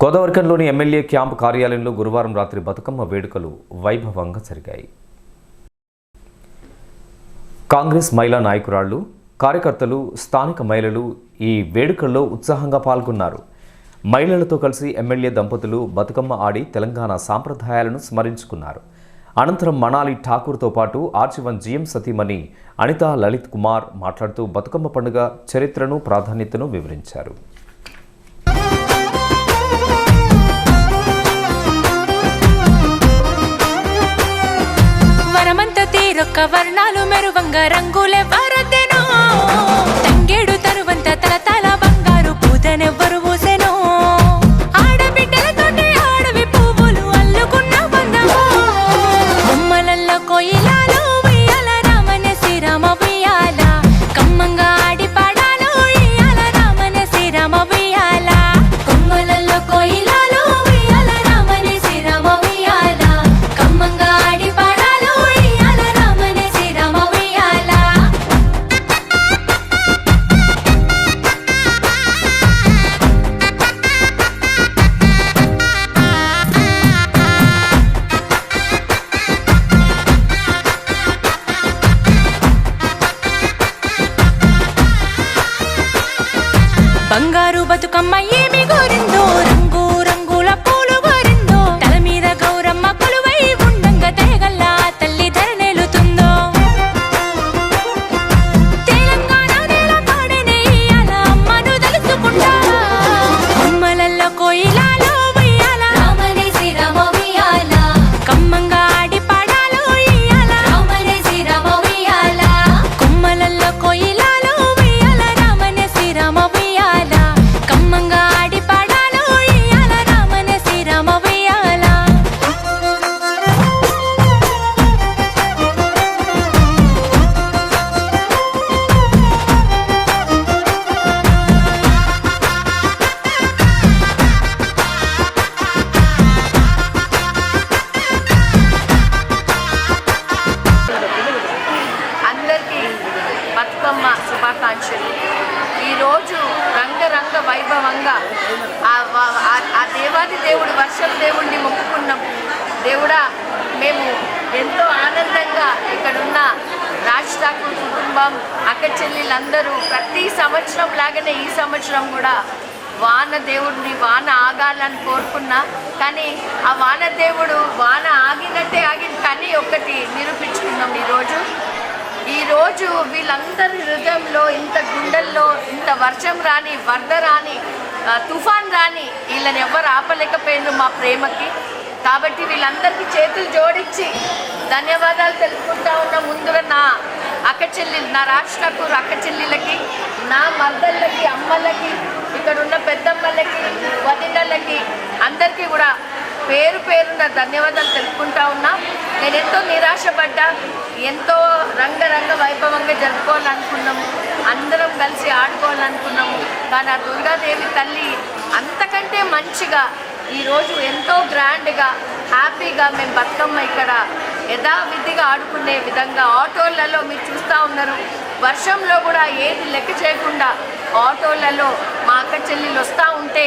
కోదవర్గంలోని MLA camp కార్యాలయంలో గురువారం రాత్రి బతుకమ్మ వేడుకలు వైభవంగా జరిగాయి. కాంగ్రెస్ మహిళా నాయకురాళ్ళు కార్యకర్తలు స్థానిక మహిళలు ఈ వేడుకల్లో ఉత్సాహంగా పాల్గొన్నారు. మహిళలతో కలిసి ఎమ్మెల్యే దంపతులు బతుకమ్మ ఆడి తెలంగాణ సాంప్రదాయాలను స్మరించుకున్నారు. అనంతరం మనాలి ఠాకూర్తో పాటు ఆర్చివన్ జిఎం సతీమణి అనితా లలిత్ కుమార్ మాట్లాడుతూ బతుకమ్మ పండుగ చరిత్రను ప్రాధాన్యతను వివరించారు. తీరొక్క వర్ణాలు మెరువంగ రంగులే వరదెనో బంగారు బతుకమ్మ ఏమి గోరిందో బతుకమ్మ శుభాకాంక్షలు. ఈరోజు రంగరంగ వైభవంగా ఆ ఆ- దేవాది దేవుడు వర్షం దేవుణ్ణి మొక్కుకున్నాం. దేవుడా మేము ఎంతో ఆనందంగా ఇక్కడున్న రాజ్ ఠాకూర్ కుటుంబం అక్క చెల్లెలందరూ ప్రతి సంవత్సరం లాగానే ఈ సంవత్సరం కూడా వాన దేవుడిని వాన ఆగాలని కోరుకున్నా. కానీ ఆ వాన దేవుడు వాన ఆగినట్టే ఆగింది కానీ ఒక్కటి నిరూపించుకున్నాం ఈరోజు. ఈరోజు వీళ్ళందరి హృదయంలో ఇంత గుండెల్లో ఇంత వర్షం రాని వరద రాని తుఫాన్ రాని వీళ్ళని ఎవ్వరు ఆపలేకపోయారు మా ప్రేమకి. కాబట్టి వీళ్ళందరికీ చేతులు జోడించి ధన్యవాదాలు తెలుపుకుంటా ఉన్న ముందుగా నా అక్క చెల్లెలు నా రాష్ట్రకు అక్క చెల్లెలకి నా మర్దళ్ళకి అమ్మలకి ఇక్కడ ఉన్న పెద్దమ్మలకి వదినలకి అందరికీ కూడా పేరు పేరున ధన్యవాదాలు తెలుపుకుంటా ఉన్నా. నేను ఎంతో నిరాశపడ్డా. ఎంతో రంగరంగ వైభవంగా జరుపుకోవాలనుకున్నాము. అందరం కలిసి ఆడుకోవాలనుకున్నాము. కానీ ఆ దుర్గాదేవి తల్లి అంతకంటే మంచిగా ఈరోజు ఎంతో గ్రాండ్గా హ్యాపీగా మేము బతుకమ్మ ఇక్కడ యథావిధిగా ఆడుకునే విధంగా ఆటోలలో మీరు చూస్తూ ఉన్నారు. వర్షంలో కూడా ఏది లెక్క చేయకుండా ఆటోలలో మా అక్క చెల్లెలు వస్తూ ఉంటే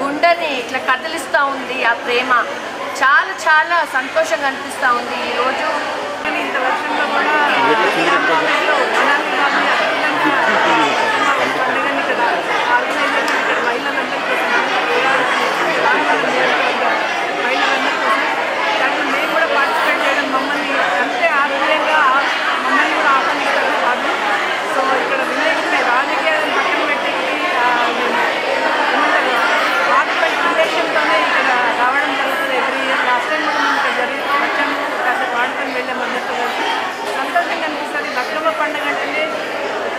గుండెని ఇట్లా కదిలిస్తూ ఉంది ఆ ప్రేమ. చాలా చాలా సంతోషంగా అనిపిస్తూ ఉంది ఈరోజు ఇంత వర్షంలో కూడా అంటే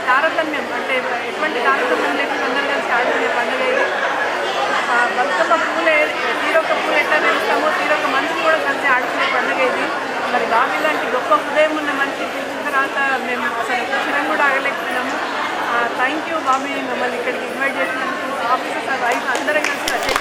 తారతమ్యం అంటే ఎటువంటి తారతమ్యం లేకుండా అందరూ కలిసి ఆడుకునే పండుగ ఇది. బతుకమ్మ పూలే తీరొక్క పూలు ఎట్లా తెలుస్తామో తీరొక్క మనిషి కూడా కలిసి ఆడుకునే పండుగ ఇది. మరి బాబు ఇలాంటి గొప్ప హృదయం ఉన్న మనిషి పిలిచిన తర్వాత మేము అసలు క్షణం కూడా ఆగలేకపోయినాము. థ్యాంక్ యూ బాబీ మమ్మల్ని ఇక్కడికి ఇన్వైట్ చేసినందుకు. ఆఫీసర్స్ వైఫ్ అందరం కలిసి ప్రత్యేకంగా